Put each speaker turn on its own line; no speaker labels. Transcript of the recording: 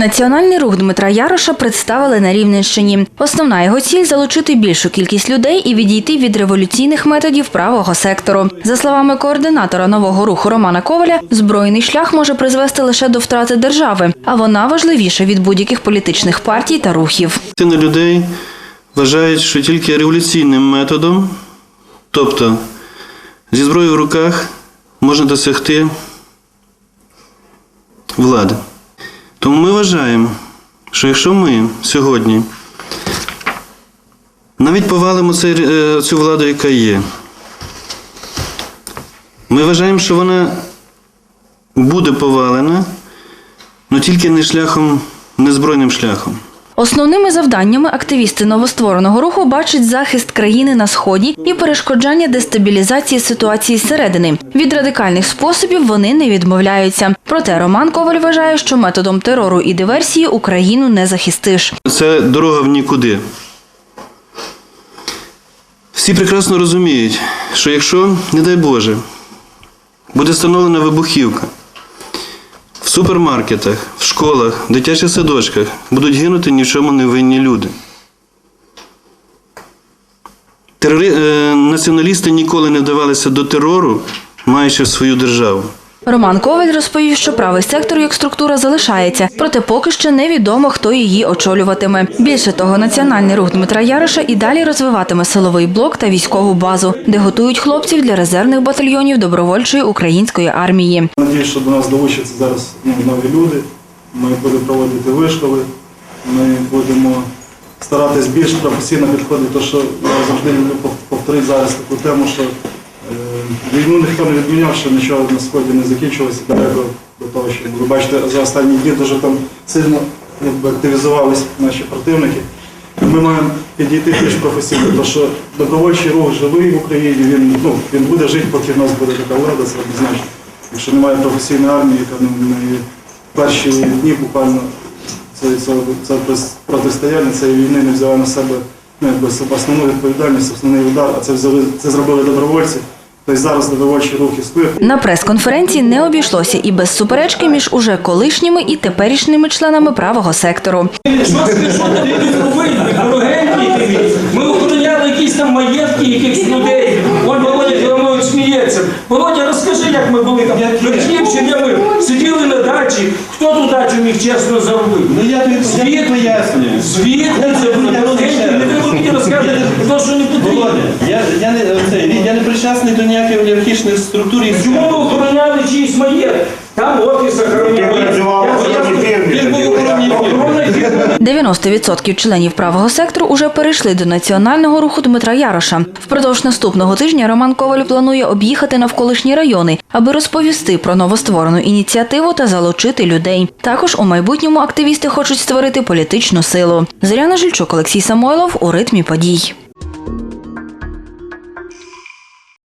Національний рух Дмитра Яроша представили на Рівненщині. Основна його ціль залучити більшу кількість людей і відійти від революційних методів правого сектору. За словами координатора нового руху Романа Коваля, збройний шлях може призвести лише до втрати держави, а вона важливіша від будь-яких політичних партій та рухів.
Частина людей вважають, що тільки революційним методом, тобто зі зброєю в руках, можна досягти влади. Тому ми вважаємо, що якщо ми сьогодні навіть повалимо е, цю владу, яка є, ми вважаємо, що вона буде повалена, але тільки не шляхом, не збройним шляхом.
Основними завданнями активісти новоствореного руху бачать захист країни на сході і перешкоджання дестабілізації ситуації зсередини. Від радикальних способів вони не відмовляються. Проте Роман Коваль вважає, що методом терору і диверсії Україну не захистиш.
Це дорога в нікуди. Всі прекрасно розуміють, що якщо, не дай Боже, буде встановлена вибухівка супермаркетах, в школах, в дитячих садочках, будуть гинути ні в чому не винні люди. Терори... е, Націоналісти ніколи не вдавалися до терору, маючи свою державу.
Роман Коваль розповів, що правий сектор як структура залишається, проте поки що невідомо, хто її очолюватиме. Більше того, національний рух Дмитра Яроша і далі розвиватиме силовий блок та військову базу, де готують хлопців для резервних батальйонів добровольчої української армії.
Надіюсь, що до нас долучаться зараз ну, нові люди. Ми будемо проводити вишколи, ми будемо старатись більш професійно підходити, тому що я завжди люблю пов- повторити зараз таку тему, що війну ніхто не відміняв, що нічого на сході не закінчилося далеко до того, що ви бачите, за останні дні дуже там сильно якби, активізувались наші противники. Ми маємо підійти більш професійно, тому що добровольчий рух живий в Україні, він, ну, він буде жити, поки в нас буде така влада, це однозначно. Якщо немає професійної армії, яка ну, не перші дні буквально це, це, це протистояння цієї війни не взяла на себе ну, якби, основну відповідальність, основний удар, а це взяли, це зробили добровольці. Тобто зараз добровольчий рух існує.
На прес-конференції не обійшлося і без суперечки між уже колишніми і теперішніми членами правого сектору.
Ми охороняли якісь там маєтки якихось людей. Вон Володя Філимович сміється. Володя, розкажи, як ми були там. Верхівщині ми сиділи на дачі. Хто ту дачу міг чесно заробити?
Ну я тобі пояснюю.
Звідки це буде? Дорогенькі, не треба мені розказувати, про те, що не потрібно.
Володя, я, я, не, оце, я не причасний до ніяких олігархічних структур. і
Чому ви охороняли чиїсь маєтки? Там офіс охороняли. Він був охороняний. Охорона фірми.
90% членів правого сектору уже перейшли до національного руху Дмитра Яроша. Впродовж наступного тижня Роман Коваль планує об'їхати навколишні райони, аби розповісти про новостворену ініціативу та залучити людей. Також у майбутньому активісти хочуть створити політичну силу. Зоряна Жильчук, Олексій Самойлов у ритмі подій.